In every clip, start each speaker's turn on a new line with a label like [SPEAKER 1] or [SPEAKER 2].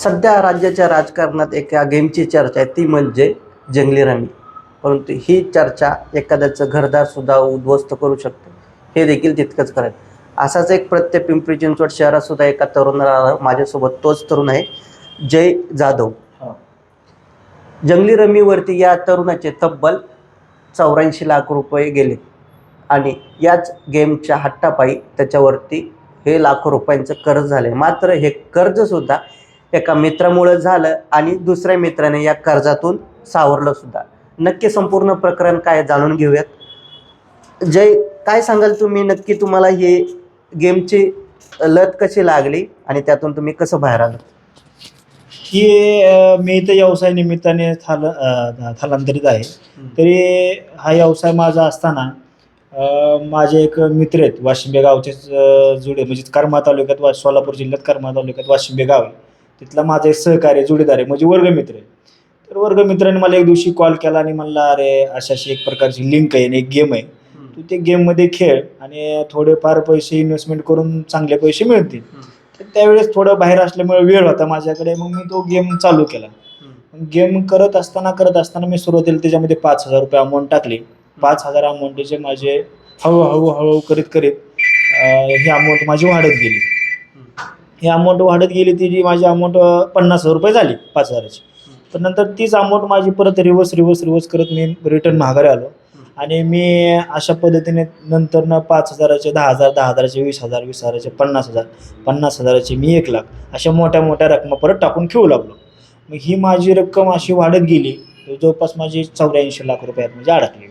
[SPEAKER 1] सध्या राज्याच्या राजकारणात एका गेमची चर्चा आहे ती म्हणजे जंगली रमी परंतु ही चर्चा एखाद्याचं घरदारसुद्धा उद्ध्वस्त करू शकते. हे देखील तितकंच करेल असाच एक प्रत्येक पिंपरी चिंचवड शहरातसुद्धा एका तरुणाला माझ्यासोबत तोच तरुण आहे जय जाधव. जंगली रमीवरती या तरुणाचे तब्बल चौऱ्याऐंशी लाख रुपये गेले आणि याच गेमच्या हट्टापायी त्याच्यावरती हे लाखो रुपयांचं कर्ज झाले मात्र हे कर्जसुद्धा एका मित्रामुळं झालं आणि दुसऱ्या मित्राने या कर्जातून सावरलं सुद्धा. नक्की संपूर्ण प्रकरण काय जाणून घेऊयात. जय काय सांगाल तुम्ही? नक्की तुम्हाला ही गेमची लत कशी लागली आणि त्यातून तुम्ही कसं बाहेर आलं
[SPEAKER 2] ही अ, मी इथं व्यवसाय निमित्ताने थाल स्थलांतरित आहे. तरी हा व्यवसाय माझा असताना माझे एक मित्र आहेत वाशिंबे गावचेच जुडे म्हणजे करमाळा तालुक्यात वा सोलापूर जिल्ह्यात करमाळा तालुक्यात वाशिंबे गाव आहे. तिथला माझा एक सहकारी जोडीदार आहे म्हणजे वर्गमित्र आहे. तर वर्गमित्राने मला एक दिवशी कॉल केला आणि म्हणला अरे अशी अशी एक प्रकारची लिंक आहे आणि एक गेम आहे. तू ते गेममध्ये खेळ आणि थोडेफार पैसे इन्व्हेस्टमेंट करून चांगले पैसे मिळतील. तर त्यावेळेस थोडं बाहेर असल्यामुळे वेळ होता माझ्याकडे मग मी तो गेम चालू केला. गेम करत असताना करत असताना मी सुरुवातीला त्याच्यामध्ये पाच हजार रुपये अमाऊंट टाकली. पाच हजार अमाऊंटचे माझे हळूहळू हळूहळू करीत करीत ही अमाऊंट माझी वाढत गेली. ही अमाऊंट वाढत गेली ती जी माझी अमाऊंट पन्नास हजार रुपये झाली पाच हजाराची. पण नंतर तीच अमाऊंट माझी परत रिवर्स रिवर्स रिवर्स करत मी रिटर्न महागारी आलो. आणि मी अशा पद्धतीने नंतर ना पाच हजाराचे दहा हजार दहा हजाराचे वीस हजार वीस हजाराचे पन्नास हजार पन्नास हजाराचे मी एक लाख अशा मोठ्या मोठ्या रकमा परत टाकून खेळू लागलो. मग ही माझी रक्कम अशी वाढत गेली. जवळपास माझी चौऱ्याऐंशी लाख रुपयात म्हणजे अडकली.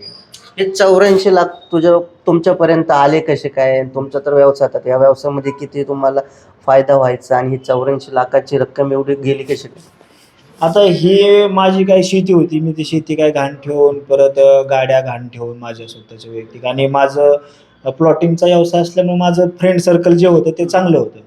[SPEAKER 1] हे चौऱ्याऐंशी लाख तुझ्या तुमच्यापर्यंत आले कसे काय? तुमचा तर व्यवसाय होता या व्यवसायामध्ये किती तुम्हाला फायदा व्हायचा आणि ही चौऱ्याऐंशी लाखाची रक्कम एवढी गेली कशी काय?
[SPEAKER 2] आता ही माझी काही शेती होती. मी ती शेती काय घाण ठेवून परत गाड्या घाण ठेवून माझ्या स्वतःच्या वैयक्तिक आणि माझं प्लॉटिंगचा व्यवसाय असल्यामुळे माझं फ्रेंड सर्कल जे होतं ते चांगलं होतं.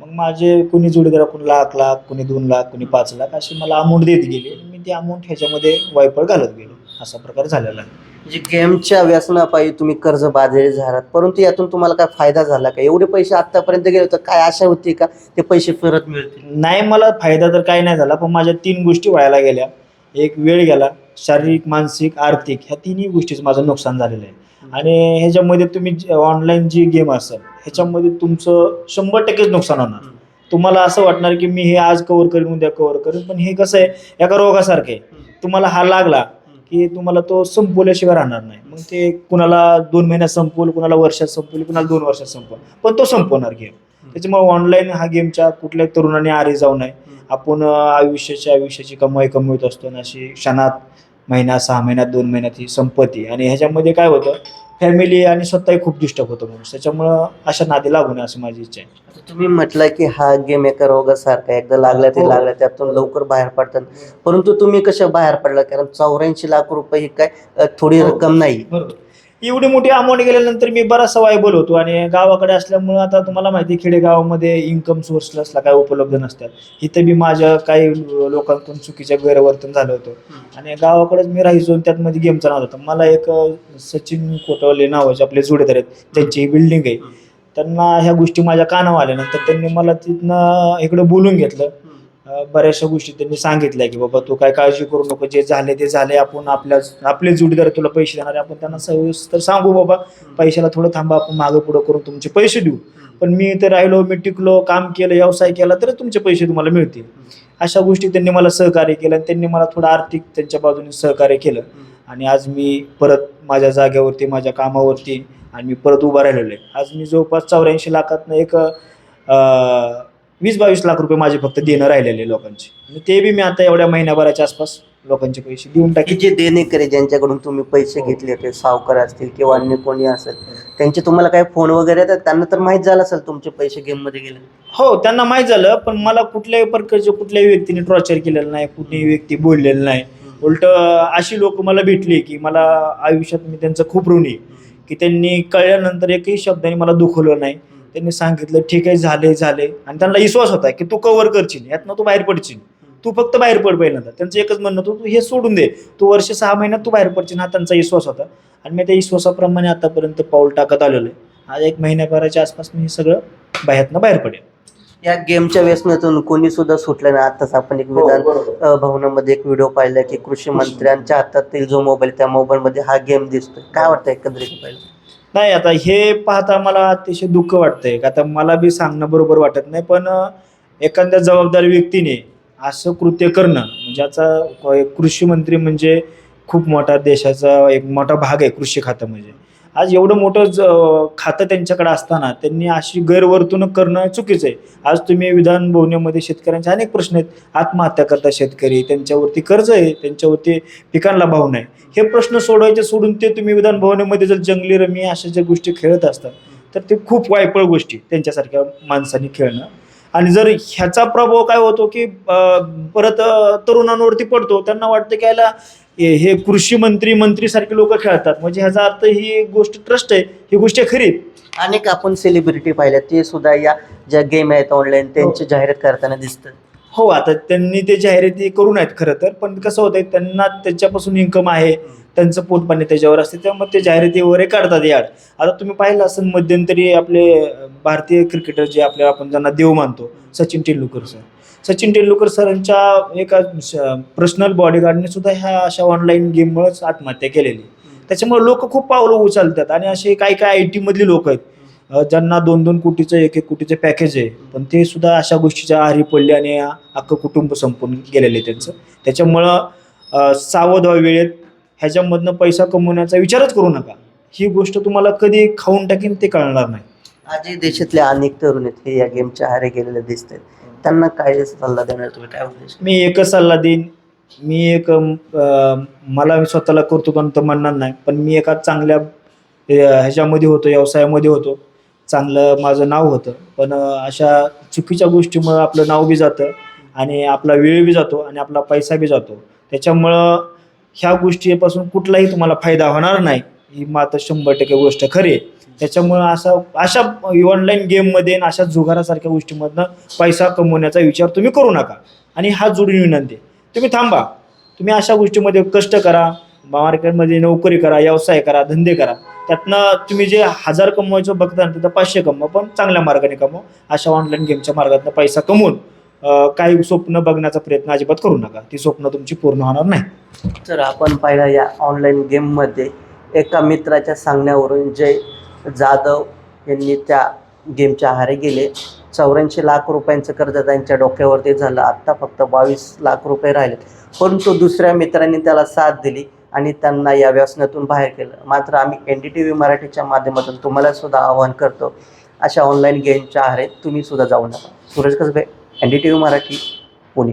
[SPEAKER 2] मग माझे कुणी जोडीदार कोणी लाख लाख कुणी दोन लाख कुणी पाच लाख अशी मला अमाऊंट देत गेली आणि मी ती अमाऊंट ह्याच्यामध्ये वायपळ घालत गेलो. असा प्रकार झालेला आहे.
[SPEAKER 1] म्हणजे गेमच्या व्यसनापायी तुम्ही कर्ज बाजारी झालात. परंतु यातून तुम्हाला काय फायदा झाला का? एवढे पैसे आतापर्यंत गेले होते काय आशा होती का? ते पैसे परत मिळतील.
[SPEAKER 2] नाही मला फायदा तर काही नाही झाला पण माझ्या तीन गोष्टी व्हायला गेल्या. एक वेळ गेला शारीरिक मानसिक आर्थिक ह्या तिन्ही गोष्टीचं माझं नुकसान झालेलं आहे. आणि ह्याच्यामध्ये तुम्ही ऑनलाईन जी गेम असेल ह्याच्यामध्ये तुमचं शंभर टक्केच नुकसान होणार. तुम्हाला असं वाटणार की मी हे आज कव्हर करेन उद्या कव्हर करेन पण हे कसं आहे एका रोगासारखं आहे. तुम्हाला हा लागला की तुम्हाला तो संपवल्याशिवाय राहणार नाही. मग ते कुणाला दोन महिन्यात संपवल कुणाला वर्षात संपवल कुणाला दोन वर्षात संपवल पण तो संपवणार गेम त्याच्यामुळे ऑनलाईन हा गेमच्या कुठल्याही तरुणाने आरे जाऊ नये. आपण अं, आयुष्याची आयुष्याची कमाई कमवत असतो आणि अशी क्षणात महिना सहा महिन्यात दोन महिन्यात ही संपत्ती. आणि ह्याच्यामध्ये काय होतं फॅमिली आणि स्वतःही खूप डिस्टर्ब होतो माणूस त्याच्यामुळं अशा नादी लागू नये अशी माझी इच्छा आहे
[SPEAKER 1] आता तुम्ही म्हटलं की हा गेम एका रोगासारखा. एकदा लागला ते
[SPEAKER 2] हो.
[SPEAKER 1] लागला त्यातून लवकर बाहेर पडतात परंतु तुम्ही कशा बाहेर पडला कारण चौऱ्याऐंशी लाख रुपये ही काय अ, थोडी
[SPEAKER 2] हो.
[SPEAKER 1] रक्कम नाही
[SPEAKER 2] बरोबर एवढी मोठी अमाऊंट गेल्यानंतर मी बराचसा वायबल होतो आणि गावाकडे असल्यामुळं आता तुम्हाला माहिती खेडेगावामध्ये इन्कम सोर्स असला काय उपलब्ध नसतात. इथं मी माझ्या काही लोकांकडून चुकीच्या गैरवर्तन झालं होतं. आणि गावाकडेच मी राहायचो त्यात मध्ये गेमचा नाव होता. मला एक सचिन कोटवले नावाचे आपले जोडीदार आहेत. त्यांची बिल्डिंग आहे. त्यांना ह्या गोष्टी माझ्या कानावर आल्यानंतर त्यांनी मला तिथनं इकडं बोलून घेतलं. बऱ्याचशा गोष्टी त्यांनी सांगितल्या की बाबा तू काय काळजी करू नको जे झाले ते झाले आपण आपल्या आपले जोडीदार तुला पैसे देणार आहे. आपण त्यांना सविस्तर सांगू बाबा. पैशाला थोडं थांबा आपण मागं पुढं करून तुमचे पैसे देऊ. पण मी इथे राहिलो मी टिकलो काम केलं व्यवसाय केला तर तुमचे पैसे तुम्हाला मिळतील. अशा गोष्टी त्यांनी मला सहकार्य केलं आणि त्यांनी मला थोडं आर्थिक त्यांच्या बाजूने सहकार्य केलं. आणि आज मी परत माझ्या जागेवरती माझ्या कामावरती आणि मी परत उभा राहिलेलो आहे. आज मी जवळपास चौऱ्याऐंशी लाखातनं एक वीस बावीस लाख रुपये माझे फक्त देणं राहिलेले लोकांचे. आणि ते बी मी आता एवढ्या महिन्याभराच्या आसपास लोकांचे पैसे देऊन
[SPEAKER 1] की
[SPEAKER 2] टाकेल.
[SPEAKER 1] जे देणेकरी ज्यांच्याकडून तुम्ही पैसे घेतले ते सावकार असतील किंवा अन्य कोणी असेल त्यांचे तुम्हाला काय फोन वगैरे येतात? त्यांना तर माहीत झालं असेल तुमचे पैसे गेममध्ये गेले.
[SPEAKER 2] हो त्यांना माहीत झालं पण मला कुठल्याही प्रकारचे कुठल्याही व्यक्तीने टॉर्चर केलेलं नाही कुठलीही व्यक्ती बोललेलं नाही. उलट अशी लोक मला भेटली की मला आयुष्यात मी त्यांचं खूप ऋणी आहे. की त्यांनी कळल्यानंतर एकही शब्दाने मला दुखवलं नाही. त्यांनी सांगितलं ठीक आहे झाले झाले. आणि त्यांना विश्वास होता की तू कव्हर करशील यातनं तू बाहेर पडशील. तू फक्त बाहेर पड पहिल्यांदा. त्यांचं एकच म्हणणं होतं तू हे सोडून दे. तू वर्ष सहा महिन्यात तू बाहेर पडशील. हा त्यांचा विश्वास होता. आणि मी त्या विश्वासाप्रमाणे आतापर्यंत पाऊल टाकत आलेलो आहे. आज एक महिन्याभराच्या आसपास मी हे सगळं बाहेरनं बाहेर पडेल.
[SPEAKER 1] या गेमच्या व्यसनातून कोणी सुद्धा सुटलं नाही. आताच आपण एक विधान अ, भवनामध्ये एक व्हिडिओ पाहिला की कृषी मंत्र्यांच्या हातातील जो मोबाईल त्या मोबाईलमध्ये हा गेम दिसतोय. काय वाटतं एकंदरीत पाहिलं?
[SPEAKER 2] नाही आता हे पाहता मला अतिशय दुःख वाटतंय. आता मला बी सांगणं बरोबर वाटत नाही पण एखाद्या जबाबदार व्यक्तीने असं कृत्य करणं म्हणजे आता एक कृषी मंत्री म्हणजे खूप मोठा देशाचा एक मोठा भाग आहे कृषी खातं म्हणजे. आज एवढं मोठं ज- खातं त्यांच्याकडे असताना त्यांनी अशी गैरवर्तणूक करणं चुकीचं आहे. आज तुम्ही विधान भवनामध्ये शेतकऱ्यांचे अनेक प्रश्न आहेत. आत्महत्या करतात शेतकरी त्यांच्यावरती कर्ज आहे त्यांच्यावरती पिकांना भाव नाही. हे प्रश्न सोडवायचे सोडून ते तुम्ही विधान भवनामध्ये जर जंगली रमी अशा ज्या गोष्टी खेळत असतात तर ते खूप वायपळ गोष्टी त्यांच्यासारख्या माणसांनी खेळणं. आणि जर ह्याचा प्रभाव काय होतो की परत तरुणांवरती पडतो त्यांना वाटतं की याला हे हे कृषी मंत्री मंत्रीसारखे लोक खेळतात. म्हणजे ह्याचा अर्थ ही गोष्ट ट्रस्ट आहे. ही गोष्ट खरी.
[SPEAKER 1] अनेक आपण सेलिब्रिटी पाहिल्या ते सुद्धा या ज्या गेम आहेत ऑनलाईन त्यांची जाहिरात करताना दिसतात.
[SPEAKER 2] हो आता त्यांनी ते जाहिराती करून आहेत खरं तर. पण कसं होतंय त्यांना त्याच्यापासून इन्कम आहे. त्यांचं पोटपाणी त्याच्यावर असते. त्यामुळे ते जाहिराती वगैरे काढतात याड आता तुम्ही पाहिलं असेल मध्यंतरी आपले भारतीय क्रिकेटर जे आपले आपण ज्यांना देव मानतो. सचिन तेंडुलकर सर सचिन तेंडुलकर सरांच्या एका पर्सनल बॉडीगार्डने सुद्धा ह्या अशा ऑनलाईन गेममुळेच आत्महत्या केलेली. त्याच्यामुळे लोक खूप पावलं उचलतात आणि असे काही काही आय टीमधली लोक आहेत. ज्यांना दोन दोन कोटीचं एक एक कोटीचं पॅकेज आहे. पण ते सुद्धा अशा गोष्टीच्या आहारी पडले आणि अख्खं कुटुंब संपून गेलेले त्यांचं. त्याच्यामुळं सावध व्हा वेळेत. ह्याच्यामधनं पैसा कमवण्याचा विचारच करू नका. ही गोष्ट तुम्हाला कधी खाऊन टाकीन ते कळणार नाही.
[SPEAKER 1] आजही देशातले अनेक तरुण आहेत हे या गेमच्या आहारे गेलेले दिसत आहेत. त्यांना काय सल्ला देणार तुम्ही? काय उद्देश?
[SPEAKER 2] मी एकच सल्ला देईन. मी एक अं, मला स्वतःला कर्तृत्वंत म्हणणार नाही पण मी एका चांगल्या ह्याच्यामध्ये होतो व्यवसायामध्ये होतो. चांगलं माझं नाव होतं. पण अं, अशा चुकीच्या गोष्टीमुळं आपलं नाव बी जातं आणि आपला वेळ बी जातो आणि आपला पैसा बी जातो. त्याच्यामुळं ह्या गोष्टीपासून कुठलाही तुम्हाला फायदा होणार नाही. ही मात्र शंभर टक्के गोष्ट खरी आहे. त्याच्यामुळं असा अशा ऑनलाईन गेममध्ये आणि अशा जुगारासारख्या गोष्टीमधनं पैसा कमवण्याचा विचार तुम्ही करू नका. आणि हा जोडून विनंती तुम्ही थांबा. तुम्ही अशा गोष्टीमध्ये कष्ट करा. मार्केटमध्ये नोकरी करा व्यवसाय करा धंदे करा. त्यातनं तुम्ही जे हजार कमवायचं बघता ना तिथं पाचशे कमवा पण चांगल्या मार्गाने कमवा. अशा ऑनलाईन गेमच्या मार्गातनं पैसा कमवून काही स्वप्न बघण्याचा प्रयत्न अजिबात करू नका. ती स्वप्न तुमची पूर्ण होणार नाही.
[SPEAKER 1] तर आपण पाहिलं या ऑनलाईन गेममध्ये एका मित्राच्या सांगण्यावरून जय जाधव यांनी त्या गेमच्या आहारे गेले. चौऱ्याऐंशी लाख रुपयांचं कर्ज त्यांच्या डोक्यावरती झालं. आत्ता फक्त बावीस लाख रुपये राहिले परंतु दुसऱ्या मित्रांनी त्याला साथ दिली आणि त्यांना या व्यसनातून बाहेर केलं. मात्र आम्ही एन डी टी व्ही मराठीच्या माध्यमातून तुम्हाला सुद्धा आवाहन करतो अशा ऑनलाईन गेमच्या आहारे तुम्ही सुद्धा जाऊ नका. Suraj Kasbe N D T V Marathi Pune.